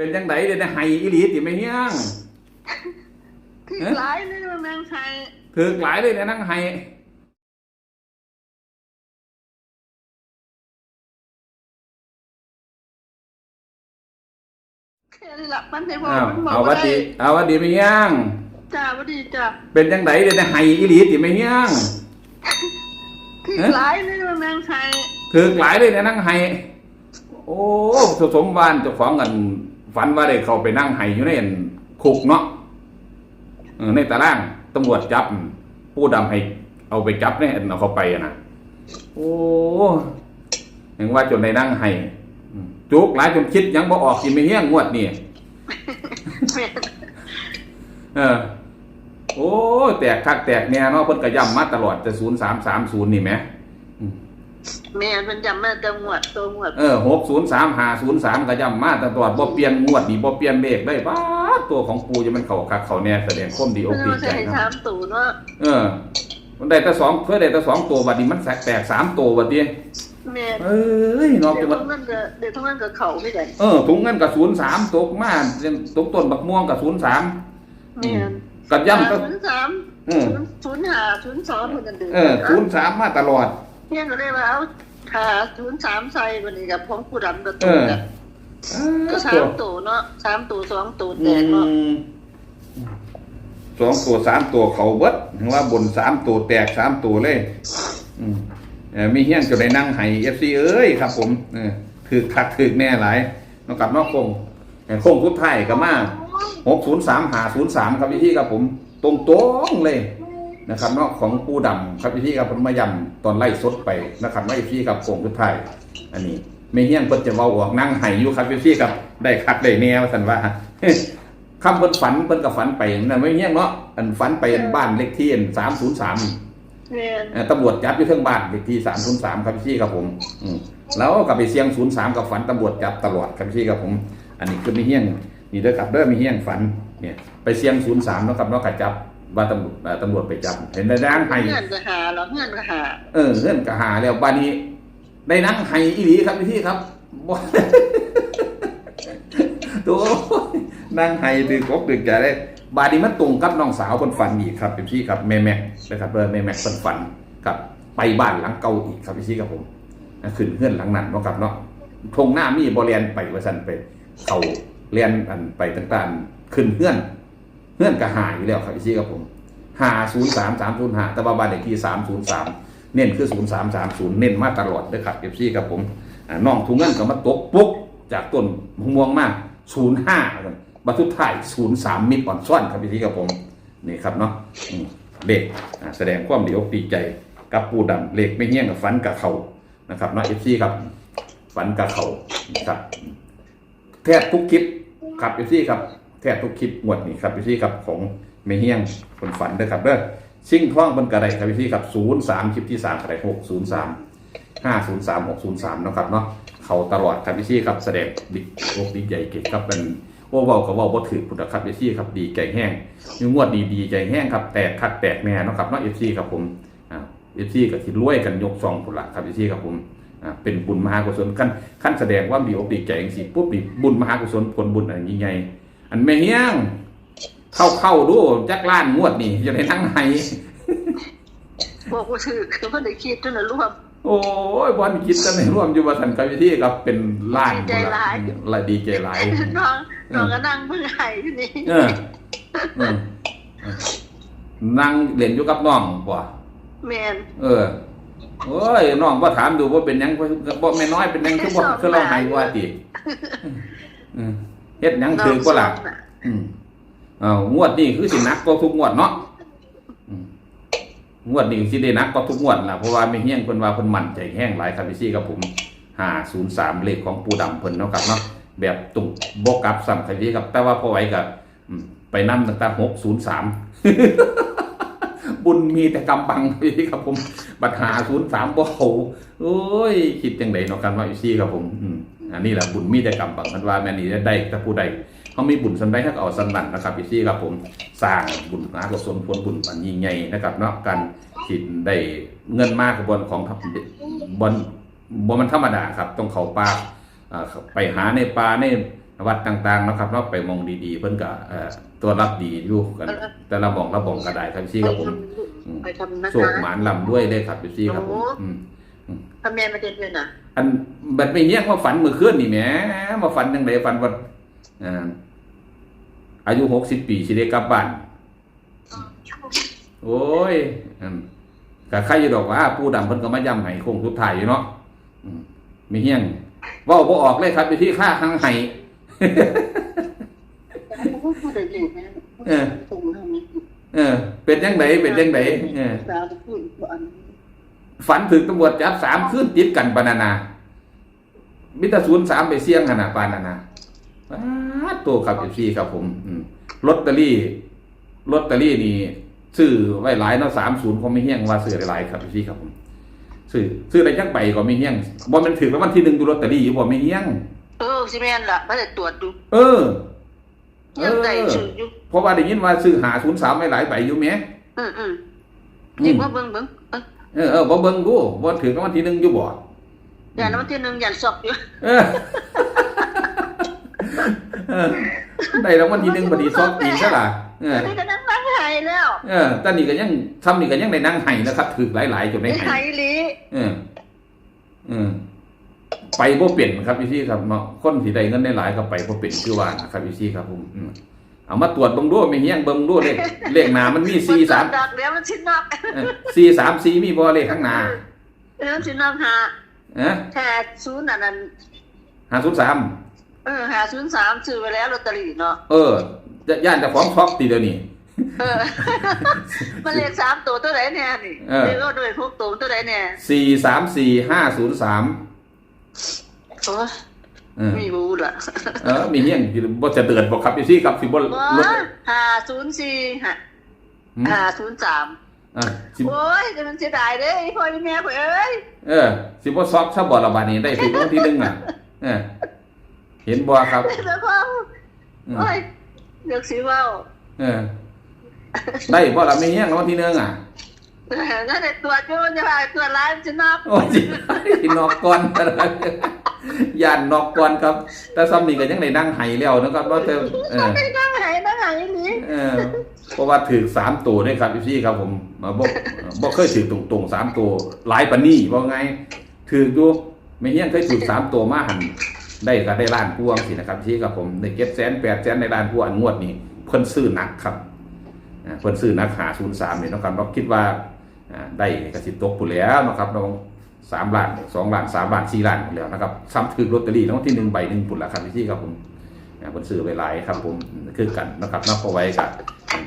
เป็นจังไดเดี๋ยวได้ไห้อีหลีติไม่เฮียงที่เอ๊ะร้ายนี่มันแมงไทยถือกหลายเลยเนี่ยนั่งไห้แค่นี้ละมันในบอกอ้าวมันบอกเอาหวัว่าดได้ดีเอาหวัดดีไม่เฮียงจ้าวัดีจ้าเป็นจังไดเดี๋ยวได้ไห้อีหลีติไม่เฮียงที่เอ๊ะร้ายนี่มันแมงไทยถือกหลายเลยเนี่ยนั่งไห้โอ้สสมบ้านเจ้าของกัน ฝันว่าได้เขาไปนั่งไห้อยู่ในคุกเนาะเออในตารางตำรวจจับผู้ดำให้เอาไปจับเนี่ยเอาเขาไปนะโอ้เห็นว่าจนในนั่งไห้จุกหลายจนคิดยังบ่ออกกินไม่เฮี้ยงงวดนี่เออ โอ้ แตกคักแตกแน่เนาะเพิ่นก็ย้ำมาตลอดแต่ศูนย์สามสามศูนย์นี่แหม แม่นมันจำแม่จังหวัดตัวหมวดเออหกศูนย์สามห้าศูนย์สามก็ย้ำมาตลอดบ่เปลี่ยนงวดนี่บ่เปลี่ยนเลขได้ป้าดตัวของปูจะมันเข้าคักเข้าแน่แสดงความดีอกมันดีมาใจใส่เนาะสามตูนว่าเออมันได้แต่สองเพื่อได้แต่สองตัวบัดนี้มันแตกสามตัวบัดนี้แม่นเอ้ยนอกเดี๋จายกวว่าทั้งนั้นก็เดี๋ยวทั้งนั้นก็เข่าไม่ได้เออถุงเงินกับศูนย์สามตกมาตกต้นบักม่วงกับศูนย์สามแม่นกับย่ำก็ศูนย์สามเออศูนย์ห้าศูนย์สองคนกันเดือนเออศูนย์สามมาตลอด เนี่ยก็เลยว่าเอาขาศูนย์สามใส่วันนี้กับของผู้ดำกับเอตัวอกันก็สามตัวเนาะสามตัวสองตัวแตกเนาะสองตัวสามตัวเขาเบิดถึงว่าบนสามตัวแตกสามตัวเลยมีเฮี้ยนจนได้นั่งไห้เอฟซีเอ้ยครับผมถือคักถือแน่หลายนอกกับนอกคงแต่คงทุดไทยก็มาหกศูนย์สามหาศูนย์สามครับพี่ที่ครับผม ตรงตรงเลย นะครับเนอกของปูดำครับพี่ที่ครับผมมายำตอนไล่สดไปนะครับไม่พี่ครับคงทุดไทายอันนี้ไม่เฮี้ยนเพิ่นจะเว้าออกนั่งไห้อยู่ครับพี่ที่ครับได้คักได้แนวสันว่าคำเพิ่นฝันเพิ่นก็ฝันไปนั่นไม่เฮี้ยงเนาะอันฝันไปอันบ้านเลขที่สามศูนย์สามแม่นเอ่อตำรวจจับอยู่เทิงบ้านเลขที่สามศูนย์สามครับพี่ครับผมอืมแล้วก็ไปเสียงศูนย์สามกับฝันตำรวจจับตลอดครับพี่ครับผม อันนี้คือมีเฮี้ยงนี่เด้อครับเด้อมีเฮี้ยงฝันเนี่ยไปเสียงศูนย์สามแล้วครับเนาะกัจับ ว่าตำรวจเอ่อตำรวจไปจับเห็นได้ด้านไห้เงื่อนก็หาหรอเงื่อนก็หาเออเงื่อนกะหาแล้วบ้านนี้ได้นั่งไห้อีหลีครับพี่ครับบ่ตัวนั่งไห้ตือกบตึกใจได้บาดนี้มันตรงกับน้องสาวคนฝันอีกครับพี่ครับแม่แม็กนะครับเออแม่แม็กคนฝันกับ ไปบ้านหลังเก่าอีกครับพี่ครับผมขึ้นเฮือนหลังนั้นเนาะครับเนาะทงหน้ามีบริเรียนไปว่าสันไปเขาเรียนอันไปต่างๆขึ้นเฮือน เฮือนก็หาอยู่แล้วครับพี่ครับผมหาศูนย์สามสามศูนย์หาแต่ว่าบ้านเลขที่สามศูนย์สามเน้นคือศูนย์สามสามศูนย์เน้นมาตลอดเลยครับเอฟซีครับผมอ่าน้องทุงเงินก็มาตกปุ๊กจากต้นมะม่วงมากศูนย์ห้าบัตทุถ่ายศูนย์สามมิตรอ่อนซ่อนครับพี่ครับผมนี่ครับเนาะเลขอ่าแสดงความเดีอกดีใจกับปูดำเลขไม่เงี้ยงกับฟันกับเขานะครับน้องเอฟซีครับฝันกับเขาครับแทบทุกคลิปครับเอฟซีครับ แทบทุกคลิปหมวดนี่ครับเอฟซีครับของเมเฮียงคนฝันเด้อครับเด้อชิ่งท่องบนกระไดครับเอฟซีครับศูนย์สามคลิปที่สามกระไดหกศูนย์สามห้าศูนย์สามหกศูนย์สามนะครับเนาะเขาตลอดครับเอฟซีครับแสดงดิโอกดีใจเก่งครับเป็นว่าเว้ากับว่าบ่ถือพุทธครับเอฟซีครับดีใจแห้งมีงวดดีดีใจแห้งครับแตกคัดแตกแน่เนาะครับเนาะเอฟซีครับผมเอฟซีกับที่รวยกันยกซองผุนละครับเอฟซีครับผมเป็นบุญมหากุศลขั้นขั้นแสดงว่ามีอกดีใจอย่างสิปุ๊บนี่บุญมหากุศลผลบุญอะไรยิ่งใหญ่ อันแม่เฮียง เข้าเข้าดูจักล้านงวดนี่จะได้ทั้งไหนบอกว่าถือคือเพิ่นได้คิดจนน่ะรวม โอ้ยบอลคิดจะในร่วมอยู่ว่าสันกวิธีครับเป็นล้านดีใจหลาย ละดีใจหลาย น้องน้องก็นั่งเพิ่งไห้อยู่นี่เออเออเออนั่งเล่นอยู่กับน้องบ่แม่นเออโอ้ยน้องว่าถามดูว่าเป็นหยังบ่แม่น้อยเป็นหยังคือบ่คือเราให้ว่าติเออ เฮ็ดหยังถือบ่ล่ะน้งสนน่อืมอ้าวงวดนี้คือสิหนักกว่าทุกงวดเนาะอืมงวดนี้สิได้หนักกว่าทุกงวดล่ะเพราะว่าไม่เฮี้ยงเพิ่นว่าเพิ่นมั่นใจแห้งหลายครับพี่ซี่กับผม503เลขของปูดำเพิ่นเนาะครับเนาะแบบตุกบ่กลับซ้ำครับพี่ครับ แต่ว่าพอไหว้กับอืมไปนำตั้งแต่603บุญมีแต่กำบังพี่ครับผมบัตรหา03บ่เอาโอ้ย คิดจังไดเนาะกันว่าอีซี่ครับผม อืม อันนี้แหละบุญมีแต่กำบังมันว่าแม่นี่ได้แต่ผู้ใดเขามีบุญสันได้ถ้าเอาสันนันนะครับพี่ซี่ครับผมสร้างบุญหากุศลผลบุญปันยิ่งใหญ่นะครับเนาะการที่ได้เงินมากกับบนของทัพบนบนมันธรรมดาครับ ต้องเขาป่าอ่าไปหาในป่าในวัดต่างๆเนาะครับเนาะไปมองดีๆ เพิ่นก็เอ่อตัวรับดีอยู่กัน แต่ละหมองละบ่องก็ได้ครับพี่ครับผมไปทำนะโชคหคะมานลำด้วยเลยครับพี่ครับผม โอ้อืมพ่อแม่มาเด็ดเลยนะอันบัดไม่เฮี้ยงมาฝันมื้อคืนนี่แหมมาฝันจังไดฝันว่าอ่าอายุ60ปีสิได้กลับบ้านโอ้ยอืมก็ใครอยู่ดอกว่าผู้ดำเพิ่นก็มาย้ำให้คงสุดท้ายอยู่เนาะอืมมีเฮี้ยงเว้าบ่ออกเลยครับไปที่ค่าทางไห้เออเออเป็นจังไดเป็นจังไดเออสาวพูดบ่อัน ฝันถึงตำรวจจับสามคืนติดกันปานานามิตรศูนย์สามไปเสี่ยงขนาดปานานาว้าดตัวครับเอฟซีครับผมอืมลอตเตอรี่ลอตเตอรี่นี่ซื้อไว้หลายเนาะสามศูนย์เขาไม่เฮี้ยงว่าซื้อหลายๆครับเอฟซีครับผมซื้อซื้ออะไรจักใบก็ไม่เฮี้ยงบ่แมันถือแล้ววันที่หนึ่งดูลอตเตอรี่อยู่บ่ไม่เฮี้ยงเออสิแม่นล่ะมาได้ตรวจดู เออเอยังอได้ชื่ออยู่เพราะว่าได้ยินว่าซื้อหาศูนย์สามไว้หลายใบอยู่แหมอืมอืมอืนี่มว่าเบิ่งเบิ่ง เออเออเออบ่เบิ่งดูบ่ถือรางวัลที่หนึ่งอยู่บ่อย่างนั้นวันที่หนึ่งอย่างสอบอยู่เออเออได้รางวัลที่หนึ่งบัดนี้ซอกอีกซะล่ะเออนี่ก็นั่งนั่งไห้แล้ว เออตอนนี้ก็ยังทำนี่ก็ยังได้นั่งไห้นะครับถือหลายๆจนได้ไห้ไห้ลีเออเออไปบ่เปลี่ยนครับพี่ซี่ครับเนาะคนที่ได้เงินได้หลายก็ไปบ่เปลี่ยนคือว่านะครับพี่ซี่ครับผมอืม เอามาตรวจเบิ่งดูไม่เฮียงเบิ่งดูเลขเลขหน้ามันมี4 3ดักแล้วมันชินนอกเออ4 3 4มีบ่เลขข้างหน้าเออมันชินนอกหาเอ๊ะแค่ศูนย์อันนั้น503เออหาศูนย์สามซื้อไปแล้วลอตเตอรี่เนาะเออย่านเจ้าของช็อกติเดี๋ยวนี้เออมันเลขสามตัวตัวไหนแน่นี่เออเลขก็ด้วยพวกตัวตัวไหนแน่สี่สามสี่ห้าศูนย์สามโอ้ยเออ ไม่รู้ละเออมีเฮี้ยงบ่จะเตือนบอกครับพี่ซี่ครับสิบ่ลว้าดหาศูนย์สี่ฮะอืมหาศูนย์สามอะสิโอ้ยแต่มันเสียดายเด้ไอ้พ่อไอ้แม่ข่อยเอ้ยเออ สิบ่ซอกซะบ่ละบาดนี้ได้ถึงวันที่หนึ่งอะเออเห็นบ่ครับแล้วพ่ออืมโอ้ยเลือกสีว่าวเออ ได้บ่ละไม่เฮี้ยงวันที่หนึ่งอะนั่นแหละตัวจูนจะพาตัวร้ายมันจะนับโอ้ยสินอกก่อน ย่านนอกก่อนครับ แต่ซ้ำนี่ก็ยังได้นั่งไห้แล้วนะครับว่าแต่เออไม่นั่งหายนั่งหายนี่เออเพราะว่าถือสามตัวด้วยครับพี่ครับผมมาบอกบอกเคยถือตรงตรงๆสามตัวหลายปานนี่ว่าไงถือดูไม่เฮี้ยงเคยถือสามตัวมาหันได้ก็ได้ล้านพวงสินะครับพี่ครับผมได้เก็บแสนแปดแสนในล้านพวงงวดนี้เพิ่นซื้อหนักครับอ่าเพิ่นซื้อหนักหาศูนย์สามเนี่ยนะครับเราคิดว่าอ่าได้กระสิตกปุแล้วนะครับน้อง สามล้านสองล้านสามล้านสี่ล้านหมดแล้วนะครับซ้ำถือลอตเตอรี่รางวัลที่หนึ่งใบหนึ่งปุ่นละครับพี่ครับผมอ่าเพิ่นซื้อไปหลายครับผมคือกันนะครับนอกเอาไว้กับ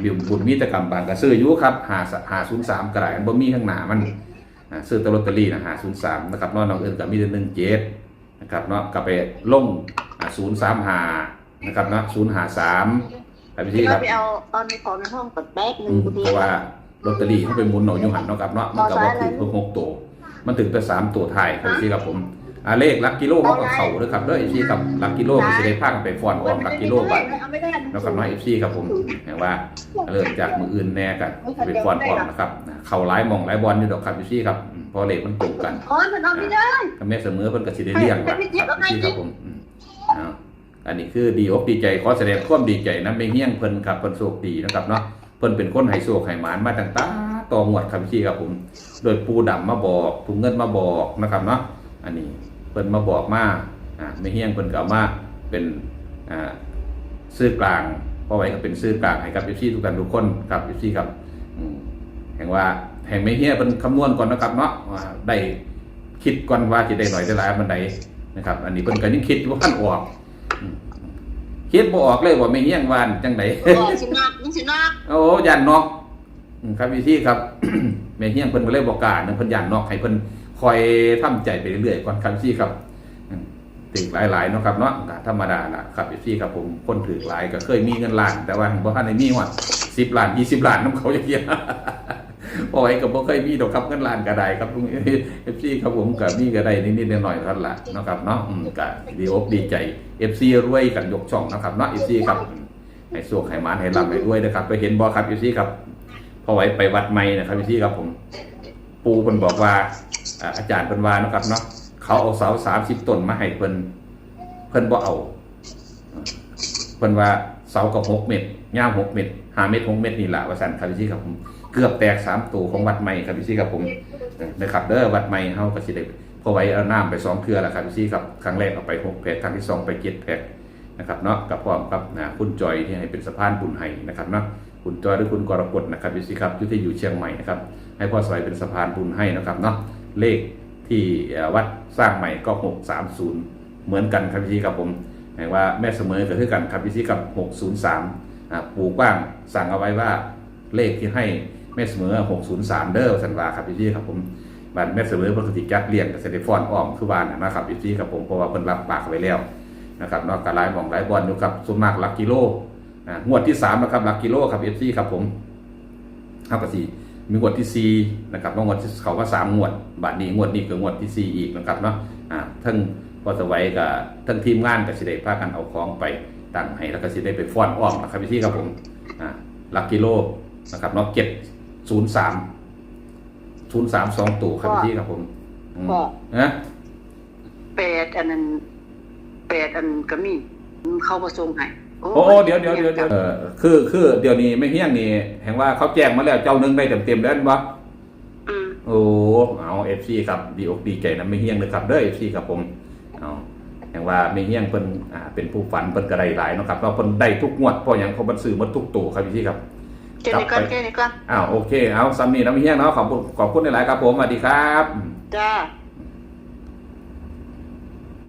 มีบุญมีแต่กรรมบางกระซื้ออยู่ครับหาหาศูนย์สามกระไรบ่มีข้างหน้ามันอ่าซื้อแตลอตเตอรี่นะหาศูนย์สามนะครับเนอกน้องเอิญกับมีแต่หนึ่งเจ็ดนะครับเนาะก็ไปลงศูนย์สามหานะครับเนาะศูนย์หาสามไปที่คเรารับไปเอาเอาในของในห้องกดแป๊กหอืนึ่งมกูดีเพราะว่าลอตเตอรี่เขาไปหมุนเอาอยู่หันเนาะครับเนาะมันก็บ่ถึงเพิ่งหกตัว มันถึงแต่สามตัวไทายครับที่ครับผมอ่าเลขหลักกิโลเขากับเขาเด้อครับเด้อไอ้ที่ครับหลักกิโลก็สิได้พากันไปฟ้อนออมหลักกิโลบัดเอาไม่ได้นะครับน้อยเอฟซีครับผมแห่งว่าเริ่มจากมืออื่นแน่กันเป็นฟอนพร้อมนะครับ เข่าหลายหมองหลายบอลอยู่ดอกครับเอฟซีครับอืมเพอเลขมันตรงกันอ๋อมันเอาไม่ได้ถ้าแม่เสมอเพิ่นก็สิได้เลี้ยงครับครับเอฟซีครับผมอืมเอาอันนี้คือดีอกดีใจขอแสดงความดีใจนะไม่เฮี้ยงเพิ่นครับเพิ่นโชคดีนะครับเนาะเพิ่นเป็นคนให้โชคให้หมานมาตั้งแต่ต่องวดครับเอฟซีครับผม โดยปูดำมาบอกถุงเงินมาบอกนะครับเนาะอันนี้เพิ่นมาบอกมาอ่าไม่เฮี้ยงเพิ่นก็เอามาเป็นอ่าซื้อกลางเพราะไว้ก็เป็นซื้อกลางให้กับเอฟซีทุกท่านทุกคนครับเอฟซีครับอืมแห่งว่าแห่งไม่เฮียเป็นคำนวณก่อนนะครับเนาะว่าได้คิดก่อนว่าจะได้หน่อยได้หลายมันใดนะครับ อันนี้เพิ่นก็ยังคิดว่าขั้นออกอืมคิดบ่ออกเลยว่าไม่เฮียงวานจังไดบอกสินักมันสินักโอ้ยันนอกอืม ครับพี่ที่ครับแม่เฮียงเพิ่นก็เลยบอกกล้ารนะเพิ่นยันนอกให้เพิ่นคอยทำใจไปเรื่อยๆก่อนครับพี่ครับอืมถือหลายๆเนาะครับเนาะก็ธรรมดาล่ะครับพี่ครับผมคนถือหลายก็เคยมีเงินล้าน แต่ว่าบ่ทันได้มีว่า10ล้าน20ล้านนํเขาอย่างเงี้ยพอไอ้ก็บ่เคยมีดอกครับเงินล้านก็ได้ครับลุง FC ครับผมก็มีก็ได้นิดๆหน่อยๆเท่านั้นล่ะเนาะครับเนาะอืมก็ดีอกดีใจ FC รวยกันยกช่องนะครับเนาะ FC ครับให้สวกให้มานให้ร่ำให้รวยนะครับ ไปเห็นบ่ครับอยู่ที่ครับ พอไว้ไปวัดใหม่นะครับอยู่ที่ครับผม ปูเพิ่นบอกว่าอาจารย์เพิ่นว่านะครับเนาะเขาเอาเสาสามสิบต้นมาให้เพิ่นเพิ่นบ่เอาเพิ่นว่าเสากับหกเม็ดยาวหกเม็ดห้าเม็ดหกเม็ดนี่แหละว่าสันครับพี่ครับผมเกือบแตกสามตัวของวัดใหม่ครับพี่ครับผมนะครับเด้อวัดใหม่เฮาก็สิได้พอไว้เอาน้ำไปสองเครือแล้วครับพี่ครับครั้งแรกเอาไปหกแพ็คครั้งที่สองไปเจ็ดแพ็คนะครับเนาะกับพร้อมกับนะคุณจอยที่ให้เป็นสะพานบุญให้นะครับเนาะ คุณจอยหรือคุณกรกฎนะครับพี่ครับที่อยู่เชียงใหม่นะครับให้พ่อสวยเป็นสะพานบุญให้นะครับเนาะเลขที่วัดสร้างใหม่ก็หกสามศูนย์เหมือนกันครับพี่ครับผมแห่งว่าแม่เสมอก็คือกันครับพี่ซี่กับ603อ่าปู่กว้างสั่งเอาไว้ว่าเลขที่ให้แม่เสมอ 603 เด้อสันวาครับพี่ซี่ครับผมบ้านแม่เสมอปกติจักเรียนกับเซเดฟอนอ้อมคือบ้านนะครับพี่ซี่ครับผมเพราะว่าเพิ่นรับปากไว้แล้วนะครับนอกจากหลายหมองหลายบอลอยู่กับสวนมากลักกิโล งวดที่3นะครับหลักกิโลครับเอฟซีครับผมเท่ากับสี่มีงวดที่4นะครับแล้วงวดที่เขาว่าสามงวดบัดนี้งวดนี้คืองวดที่สี่อีกนะครับเนาะอ่าทั้งพอสวัยกับทั้งทีมงานกับสิได้พากันเอาของไปตั้งให้แล้วก็สิได้ไปฟ้อนอ้อมนะครับพี่ครับผมอ่าลักกิโลนะครับเนาะเจ็ดศูนย์สามศูนย์สามสองตู่ครับพี่ครับผมอืมพ่อนะแปดอันนั้นแปดอันก็มีเข้ามาส่งให้ โอ้โอ้เดี๋ยวเดี๋ยวเดี๋ยวเดี๋ยวเออคือคือเดี๋ยวนี้ไม่เฮี้ยงนี่แห่งว่าเขาแจ้งมาแล้วเจ้าหนึงได้เต็มเต็มๆแล้ววะอืมโอ้เอาเอฟซีครับดีอกดีใจนะไม่เฮี้ยงเลยครับเด้อเอฟซีครับผมเอาแห่งว่าไม่เฮี้ยงเพิ่นอ่าเป็นผู้ฝันเพิ่นก็ได้หลายเนาะครับเราะเพิ่นได้ทุกงวดเพราะหยังเขาบันซื้อหมาทุกตัวครับพี่ครับแค่นี้ก่อนแค่นี้ก่อนอ้าวโอเคเอาซัมนี่น้ำเฮียงเนาะขอบคุณขอบคุณหลายๆครับผมสวัสดีครับจ้า